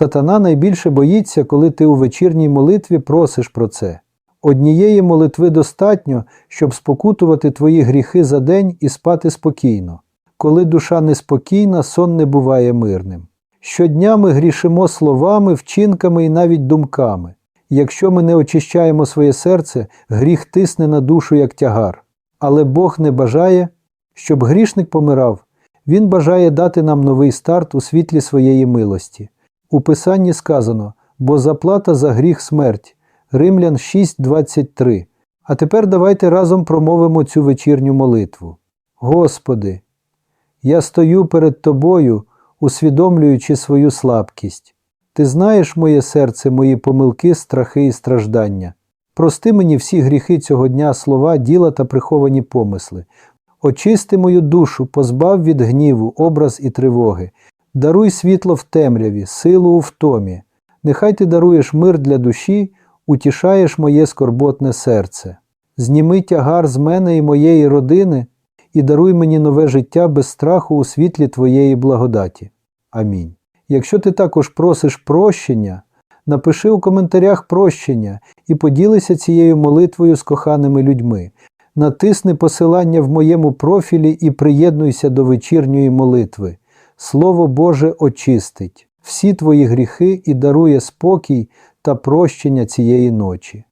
Сатана найбільше боїться, коли ти у вечірній молитві просиш про це. Однієї молитви достатньо, щоб спокутувати твої гріхи за день і спати спокійно. Коли душа неспокійна, сон не буває мирним. Щодня ми грішимо словами, вчинками і навіть думками. Якщо ми не очищаємо своє серце, гріх тисне на душу як тягар. Але Бог не бажає, щоб грішник помирав. Він бажає дати нам новий старт у світлі своєї милості. У Писанні сказано: бо заплата за гріх смерть. Римлян 6.23. А тепер давайте разом промовимо цю вечірню молитву. Господи, я стою перед Тобою, усвідомлюючи свою слабкість. Ти знаєш моє серце, мої помилки, страхи і страждання. Прости мені всі гріхи цього дня, слова, діла та приховані помисли. Очисти мою душу, позбав від гніву, образ і тривоги. Даруй світло в темряві, силу у втомі. Нехай ти даруєш мир для душі, утішаєш моє скорботне серце. Зніми тягар з мене і моєї родини і даруй мені нове життя без страху у світлі Твоєї благодаті. Амінь. Якщо ти також просиш прощення, напиши у коментарях прощення і поділися цією молитвою з коханими людьми. Натисни посилання в моєму профілі і приєднуйся до вечірньої молитви. Слово Боже очистить всі твої гріхи і дарує спокій та прощення цієї ночі.